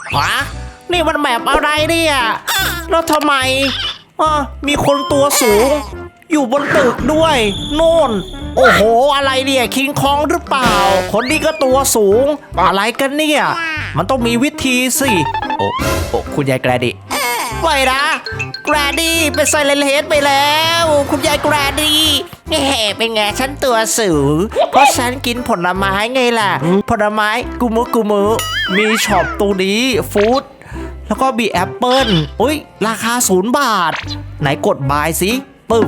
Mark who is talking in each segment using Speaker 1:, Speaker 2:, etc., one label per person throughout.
Speaker 1: ฮะนี่มันแบบอะไรเนี่ย แล้วทำไมอะมีคนตัวสูง อยู่บนตึกด้วยโน่น โอ้โห อะไรเนี่ยคิงคองหรือเปล่า คนนี้ก็ตัวสูง อะไรกันเนี่ย มันต้องมีวิธีสิ โอ้โอ้คุณยายแกรดี้ ไม่นะแกรดี้เป็นไซเลนเฮดไปแล้ว คุณยายแกรดี้แง่เป็นไงฉันตัวสูงเพราะฉันกินผลไม้ไงล่ะ ผลไม้กุมุกุมุมีช็อปตรงนี้ฟู้ดแล้วก็มีแอปเปิลอุ้ยราคาศูนย์บาท ไหนกดบายสิปึ๊บ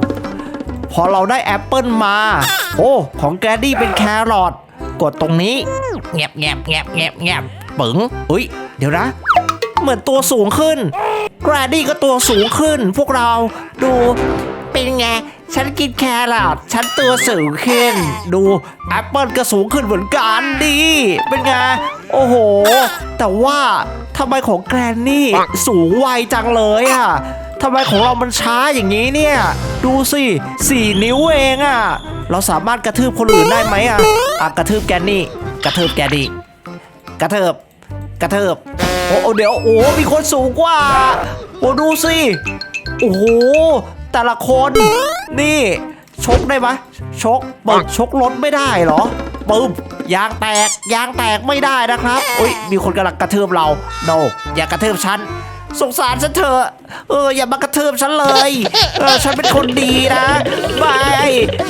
Speaker 1: พอเราได้แอปเปิลมา โอ้ของแกรดี้เป็นแครอทกดตรงนี้แงบแงบแงบแงบแงบปึ๋งอุ้ยเดี๋ยวนะ เหมือนตัวสูงขึ้นแกรดดี้ก็ตัวสูงขึ้น พวกเราดูเป็นไง ฉันกินแครอทฉันตัวสูงขึ้น ดูแอปเปิลก็สูงขึ้นเหมือนกันดีเป็นไง โอ้โห แต่ว่าทำไมของแกรนนี่สูงไวจังเลยอะทำไมของเรามันช้าอย่างนี้เนี่ย ดูสิสี่นิ้วเองอะเราสามารถกระทืบคนอื่นได้ไหมอะอะกระทืบแกนนี่ กระทืบแกนนี่กระเทิบกระเทิบ โอ้โอ้เดี๋ยวโอ้มีคนสูงกว่าโอ้ดูสิโอ้โหแต่ละคนนี่ ชกได้ไหมชกเปิดชกรถไม่ได้เหรอปึ๊บยางแตกยางแตกไม่ได้นะครับอุ้ยมีคนกำลังกระทืบเราโนอย่ากระทืบฉันสงสารฉันเถอะเอออย่ามากระทืบฉันเลยเออฉันเป็นคนดีนะไม่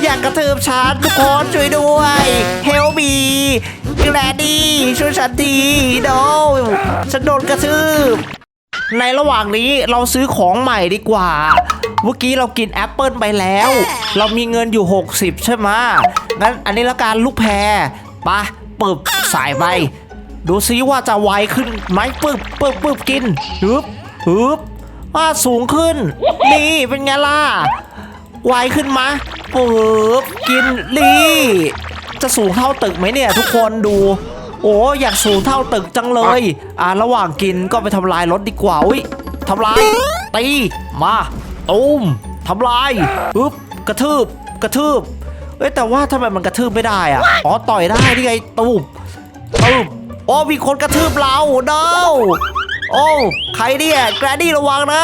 Speaker 1: อย่ากระทืบฉันทุกคนช่วยด้วยเฮลมี แกลดี้ช่วยฉันทีโดฉันโดนกระทืบในระหว่างนี้เราซื้อของใหม่ดีกว่า เมื่อกี้เรากินแอปเปิลไปแล้ว เรามีเงินอยู่ 60 ใช่ไหมงั้นอันนี้ละการลูกแพรปะปึบสายไป ดูซิว่าจะไวขึ้นไหมปึบปึบปึบกินฮึบฮึบว่าสูงขึ้น นี่เป็นไงล่ะไวขึ้นมะปึ๊บกินลี่ จะสูงเท่าตึกไหมเนี่ย ทุกคนดูโอ้อยากสูงเท่าตึกจังเลย อ่าระหว่างกินก็ไปทำลายรถดีกว่าอุ้ยทำลายตีมาตูมทำลายปึ๊บกระทืบกระทืบเอ้ยแต่ว่าทำไมมันกระทืบไม่ได้อะอ๋อต่อยได้นี่ไงตูมตูมโอ้มีคนกระทืบเราเด้อโอ้ใครเนี่ยแกรดี้ระวังนะ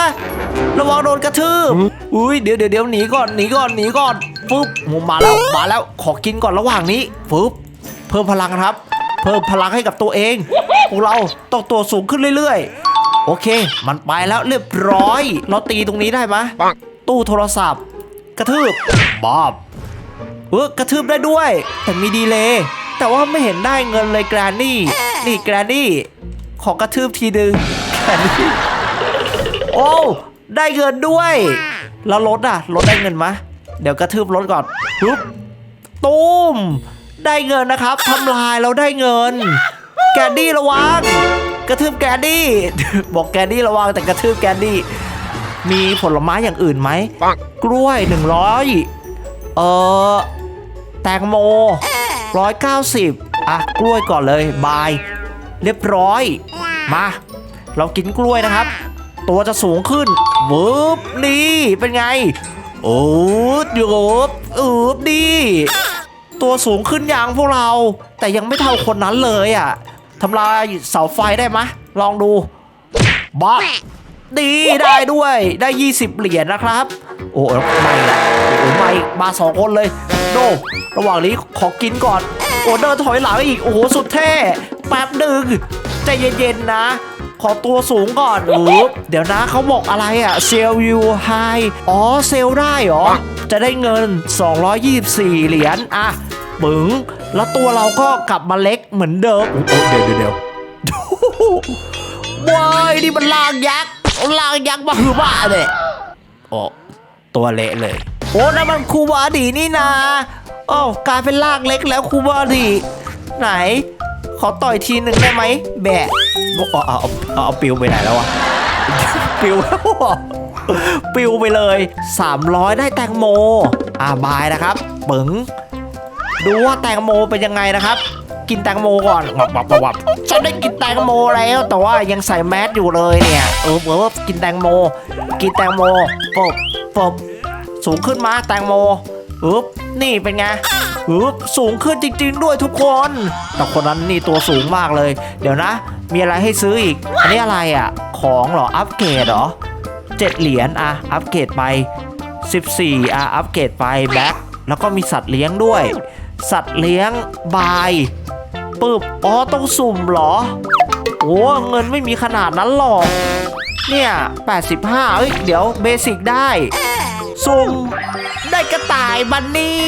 Speaker 1: ระวังโดนกระทืบอุ้ยเดี๋ยวเดี๋ยวเดี๋ยวหนีก่อนหนีก่อนหนีก่อน ฟึบโอ้มาแล้วมาแล้วขอกินก่อนระหว่างนี้ฟึบเพิ่มพลังครับ เพิ่มพลังให้กับตัวเองพวกเราต้องตัวสูงขึ้นเรื่อยๆ โอเค มันไปแล้วเรียบร้อย เราตีตรงนี้ได้ไหมตู้โทรศัพท์ กระทืบบอบเออกระทืบได้ด้วย แต่มีดีเลย์แต่ว่าไม่เห็นได้เงินเลยแกรนนี่นี่แกรนนี่ขอกระทืบทีนึงแกรนนี่โอ้ได้เงินด้วย แล้วรถอะรถได้เงินไหม เดี๋ยวกระทืบรถก่อนปุ๊บตุ้ม ได้เงินนะครับทำลายเราได้เงิน แกนดี้ระวัง กระทืบแกนดี้บอกแกนดี้ระวังแต่กระทืบแกนดี้มีผลไม้อย่างอื่นไหม
Speaker 2: ปัง
Speaker 1: กล้วย 100 เออแตงโม 190 อะ กล้วยก่อนเลยบาย เรียบร้อย มา เรากินกล้วยนะครับ ตัวจะสูงขึ้นวืบนี่เป็นไง โอ้ดโยบอืบดี ตัวสูงขึ้นอย่างพวกเรา แต่ยังไม่เท่าคนนั้นเลยอะทำลายเสาไฟได้ไหมลองดูบ้าดีได้ด้วยได้ 20 เหรียญนะครับ โอ้ไม่ละโอ้ไม่มาสองคนเลยโดระหว่างนี้ขอกินก่อน โอ้เดินถอยหลังอีก โอ้โห สุดเท่ แป๊บหนึ่งใจเย็นๆนะ ขอตัวสูงก่อนอุ๊บเดี๋ยวนะเขาบอกอะไรอะเซลวิวไฮอ๋อเซลได้เหรอ จะได้เงิน 224 เหรียญอะปึ๋งแล้วตัวเราก็กลับมาเล็กเหมือนเดิมโอ้เดี๋ยวเดี๋ยวเดี๋ยวว้ายนี่มันลางยักษ์ลางยักษ์มาคือบ้าเลยโอ้ตัวเละเลย โอ้นั่นมันครูบาดีนี่นาโอ้กลายเป็นลากเล็กแล้วครูบาดี ไหน ขอต่อยทีหนึ่งได้ไหมแบะเอาเอาเอาเอาเอาปิวไปไหนแล้ววะปิวแล้วอะปิวไปเลย 300 ได้แตงโม อ่าบายนะครับปึ๋งดูว่าแตงโมเป็นยังไงนะครับ กินแตงโมก่อนวับวับวับวับฉันได้กินแตงโมแล้ว แต่ว่ายังใส่แมสอยู่เลยเนี่ยเออเออกินแตงโม กินแตงโมปบปบสูงขึ้นมาแตงโมอึบนี่เป็นไง อึบสูงขึ้นจริง ๆ ด้วยทุกคน แต่คนนั้นนี่ตัวสูงมากเลย เดี๋ยวนะ มีอะไรให้ซื้ออีก อันนี้อะไรอะ ของเหรอ อัปเกรดเหรอเจ็ดเหรียญอะ อัปเกรดไป 14อะ อัปเกรดไปแบ็คแล้วก็มีสัตว์เลี้ยงด้วย สัตว์เลี้ยงบายปึบอ๋อต้องสุ่มเหรอ โอ้เงินไม่มีขนาดนั้นหรอกเนี่ย 85 เอ้ย เดี๋ยวเบสิกได้ สุ่ม ได้กระต่ายบันนี่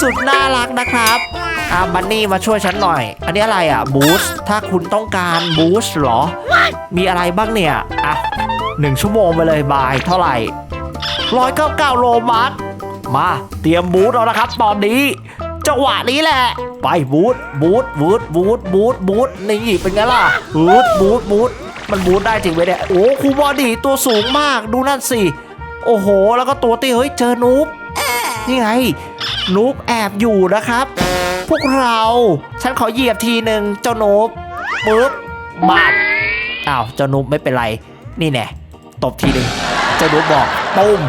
Speaker 1: สุดน่ารักนะครับอ่าบันนี่มาช่วยฉันหน่อย อันนี้อะไรอะบูสต์ถ้าคุณต้องการบูสต์เหรอ มีอะไรบ้างเนี่ยอะหนึ่งชั่วโมงไปเลยบายเท่าไหร่ร้อยเก้าเก้าโลมาร์คมาเตรียมบูสต์แล้วนะครับ ตอนนี้จังหวะนี้แหละ ไปบูทบูทบูทบูทบูทบูทนี่เป็นไงล่ะบูทบูทบูทมันบูทได้จริงไหมเนี่ยโอ้ครูบอดี้ตัวสูงมากดูนั่นสิ โอ้โห แล้วก็ตัวเตี้ยเฮ้ยเจอนูบนี่ไงนูบแอบอยู่นะครับ พวกเราฉันขอเหยียบทีหนึ่งเจ้านูบปึ๊บบาดอ้าวเจ้านูบไม่เป็นไร นี่แน่ตบทีหนึ่งเจ้านูบบอกปุ้ม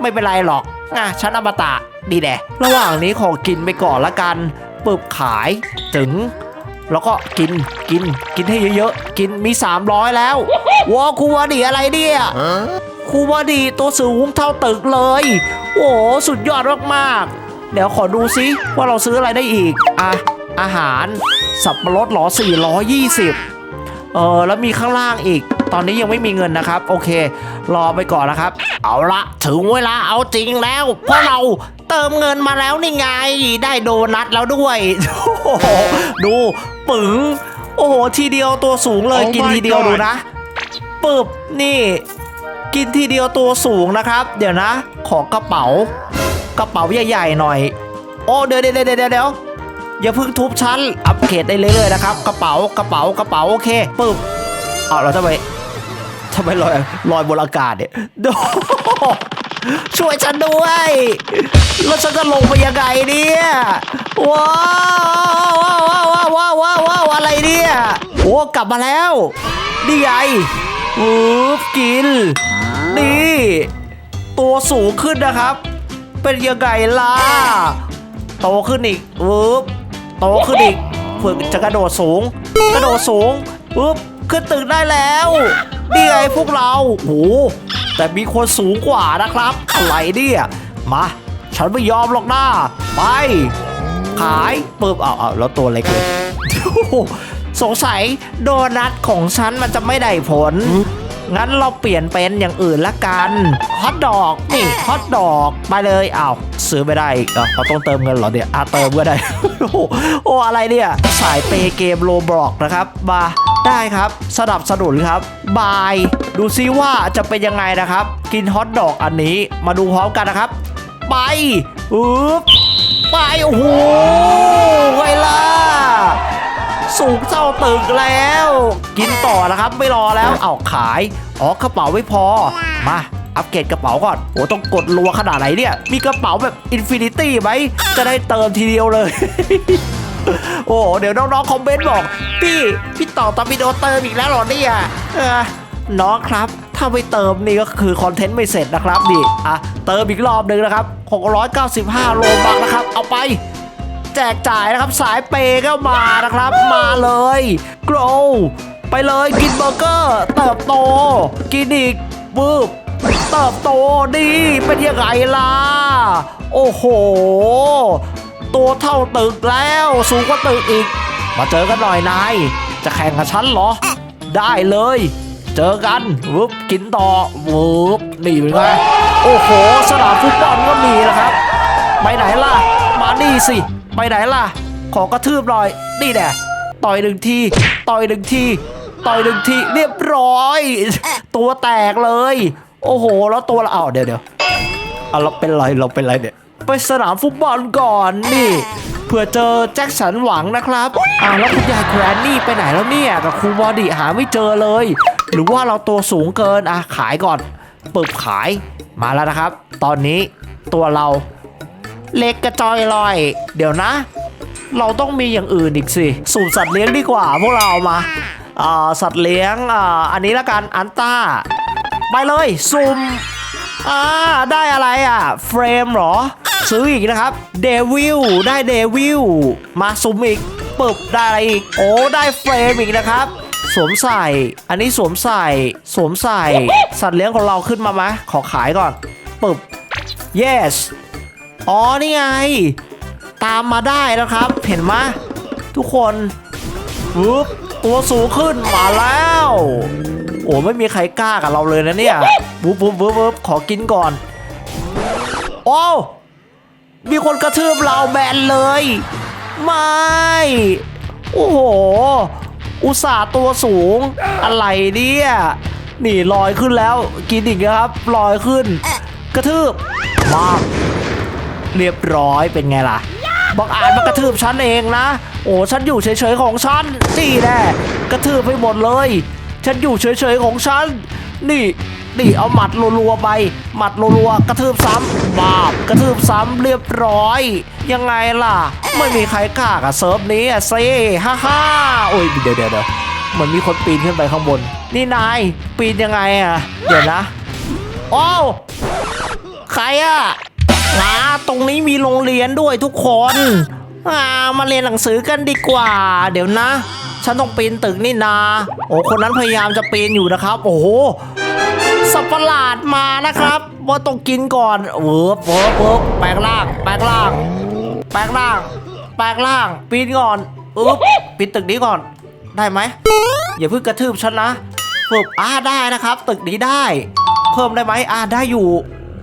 Speaker 1: ไม่เป็นไรหรอกอะฉันอมตะดีแน่ระหว่างนี้ขอกินไปก่อนละกันปึบขายถึง แล้วก็กินกินกินให้เยอะๆ กินมี 300 แล้วว้าวครูวาดีอะไรเนี่ย ครูวาดีตัวสูงเท่าตึกเลย โอ้โหสุดยอดมากๆ เดี๋ยวขอดูซิว่าเราซื้ออะไรได้อีก อะ อาหาร สับปะรดเหรอ 420 เออ แล้วมีข้างล่างอีก ตอนนี้ยังไม่มีเงินนะครับ โอเค รอไปก่อนนะครับ เอาละถึงเวลาเอาจริงแล้ว เพราะเราเติมเงินมาแล้วนี่ไง ได้โดนัทแล้วด้วยโอ้โหดูปึ๋งโอ้โห ทีเดียวตัวสูงเลย
Speaker 2: Oh
Speaker 1: กิน
Speaker 2: my
Speaker 1: ทีเดียว
Speaker 2: God
Speaker 1: ดูนะ ปึบนี่ กินทีเดียวตัวสูงนะครับ เดี๋ยวนะ ขอกระเป๋ากระเป๋าใหญ่ๆหน่อย โอ้เดี๋ยวเดี๋ยวเดี๋ยวเดี๋ยวเดี๋ยวอย่าเพิ่งทุบชั้นอัปเกรดได้เรื่อยๆนะครับ กระเป๋ากระเป๋ากระเป๋าโอเคปึ๊บเอาเราทำไมทำไมลอยลอยบนอากาศเนี่ยช่วยฉันด้วยแล้วฉันจะลงไปยังไงเนี่ยว้าวว้าวว้าวว้าวว้าวว้าวอะไรเนี่ยโอ้กลับมาแล้วนี่ไง ปึ๊บกิน นี่ ตัวสูงขึ้นนะครับ เป็นยังไงล่ะ โตขึ้นอีกปึ๊บโตขึ้นอีกฝึกจะกระโดดสูง กระโดดสูงปึ๊บขึ้นตึกได้แล้วนี่ไงพวกเราโอ้โหแต่มีคนสูงกว่านะครับอะไรเนี่ยมา ฉันไม่ยอมหรอกนะไป ขายปึ๊บเอาเอาแล้วตัวเล็กเลยโอ้โห สงสัยโดนัทของฉันมันจะไม่ได้ผล งั้นเราเปลี่ยนเป็นอย่างอื่นละกันฮอทดอกนี่ฮอทดอกไปเลยอ้าวซื้อไม่ได้อีกเหรอเราต้องเติมเงินเหรอเนี่ยอะเติมก็ได้ โอ้โหโอ้อะไรเนี่ยสายเปย์เกมโลบล็อกนะครับมาได้ครับสนับสนุนครับ บาย ดูซิว่าจะเป็นยังไงนะครับ กินฮอทดอกอันนี้มาดูพร้อมกันนะครับ ไปปึ๊บไปโอ้โหไงล่ะ สูงเจ้าตึกแล้ว กินต่อนะครับไม่รอแล้วเอาขายอ๋อกระเป๋าไม่พอมาอัปเกรดกระเป๋าก่อน โอ้ต้องกดรัวขนาดไหนเนี่ย มีกระเป๋าแบบอินฟินิตี้ไหม จะได้เติมทีเดียวเลย โอ้เดี๋ยวน้องๆคอมเมนต์บอก พี่ พี่ต่อตอมิโดเติมอีกแล้วหรอเนี่ยน้องครับ ถ้าไม่เติมนี่ก็คือคอนเทนต์ไม่เสร็จนะครับนี่อะเติมอีกรอบหนึ่งนะครับ 695 โลบักนะครับ เอาไป แจกจ่ายนะครับ สายเปย์ก็มานะครับ มาเลย grow ไปเลยกินเบอร์เกอร์ เติบโต กินอีกบึ้บเติบโตดีเป็นยังไงล่ะ โอ้โห ตัวเท่าตึกแล้ว สูงกว่าตึกอีก มาเจอกันหน่อยนาย จะแข่งกับฉันเหรอ ได้เลย เจอกันวึบกินต่อวึบนี่เป็นไงโอ้โห สนามฟุตบอลก็มีนะครับ ไปไหนล่ะ มานี่สิ ไปไหนล่ะ ขอกระทืบหน่อย นี่แน่ต่อยหนึ่งที ต่อยหนึ่งที ต่อยหนึ่งที เรียบร้อย ตัวแตกเลย โอ้โห แล้วตัวละอ้าเดี๋ยวเดี๋ยวเอาเราเป็นไรเราเป็นไรเนี่ย ไปสนามฟุตบอลก่อนนี่เผื่อเจอแจ็คสันหวังนะครับอ้าวแล้วคุณยายแครนนี่ไปไหนแล้วเนี่ยกับครูบอดี้หาไม่เจอเลย หรือว่าเราตัวสูงเกินอะขายก่อนปึบขายมาแล้วนะครับ ตอนนี้ตัวเรา เล็กกระจอยลอย เดี๋ยวนะ เราต้องมีอย่างอื่นอีกสิสูตรสัตว์เลี้ยงดีกว่าพวกเรามาอ่าสัตว์เลี้ยงอ่าอันนี้ละกันอันต้า ไปเลยซุ่มอ่าได้อะไรอะ เฟรมหรอ ซื้ออีกนะครับเดวิลได้เดวิลมาซุ่มอีกปึบได้อะไรอีก โอ้ได้เฟรมอีกนะครับสวมใส่ อันนี้สวมใส่ สวมใส่ สัตว์เลี้ยงของเราขึ้นมาไหมขอขายก่อน ปึบ yes อ๋อนี่ไง ตามมาได้นะครับ เห็นไหมทุกคนปึ๊บตัวสูงขึ้นมาแล้ว โอ้ไม่มีใครกล้ากับเราเลยนะเนี่ยปุ๊บปุ๊บปุ๊บปุ๊บขอกินก่อนโอ้วมีคนกระทืบเราแบนเลย ไม่ โอ้โห อุตส่าห์ตัวสูง อะไรเนี่ยนี่ลอยขึ้นแล้ว กินอีกนะครับ ลอยขึ้น กระทืบมาก เรียบร้อยเป็นไงล่ะบอกอ่านมากระทืบฉันเองนะ โอ้ฉันอยู่เฉยๆของฉันนี่แน่กระทืบไปหมดเลย ฉันอยู่เฉยๆของฉัน นี่นี่เอาหมัดรัวๆไป หมัดรัวๆกระทืบซ้ำบาบกระทืบซ้ำเรียบร้อย ยังไงล่ะ ไม่มีใครกล้ากับเซิร์ฟนี้อะเซ่ฮ่าฮ่าโอ้ยเดี๋ยวเดี๋ยวเดี๋ยวเหมือนมีคนปีนขึ้นไปข้างบน นี่นายปีนยังไงอะเดี๋ยวนะโอ้ใครอะ อ่าตรงนี้มีโรงเรียนด้วยทุกคนอ่ามาเรียนหนังสือกันดีกว่า เดี๋ยวนะ ฉันต้องปีนตึกนี่นาโอ้คนนั้นพยายามจะปีนอยู่นะครับ โอ้โหสัตว์ประหลาดมานะครับ ว่าต้องกินก่อนเวิร์บเวิร์บเวิร์บแปลงร่าง แปลงร่าง แปลงร่าง แปลงร่าง ปีนก่อนอึ๊บปีนตึกนี้ก่อน ได้ไหมอย่าเพิ่งกระทืบฉันนะปึ๊บอ่าได้นะครับ ตึกนี้ได้ เพิ่มได้ไหมอ่าได้อยู่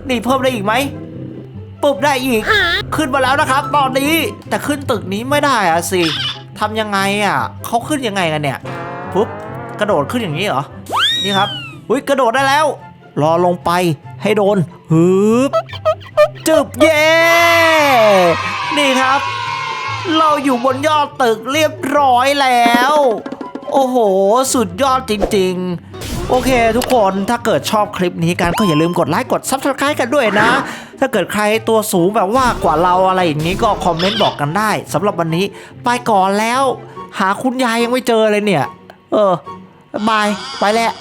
Speaker 1: นี่เพิ่มได้อีกไหม ปุ๊บได้อีก ขึ้นมาแล้วนะครับ ตอนนี้ แต่ขึ้นตึกนี้ไม่ได้อะสิทำยังไงอะเขาขึ้นยังไงกันเนี่ยปุ๊บกระโดดขึ้นอย่างนี้เหรอ นี่ครับอุ้ยกระโดดได้แล้ว รอลงไปให้โดนฮึบจึบเย่นี่ครับ เราอยู่บนยอดตึกเรียบร้อยแล้ว โอ้โห สุดยอดจริง ๆ โอเค ทุกคนถ้าเกิดชอบคลิปนี้กันก็อย่าลืมกดไลค์กด Subscribe กันด้วยนะ ถ้าเกิดใครตัวสูงแบบว่ากว่าเราอะไรอย่างนี้ก็คอมเมนต์บอกกันได้สำหรับวันนี้ไปก่อนแล้ว หาคุณยายยังไม่เจอเลยเนี่ย เออบายไปแล้ว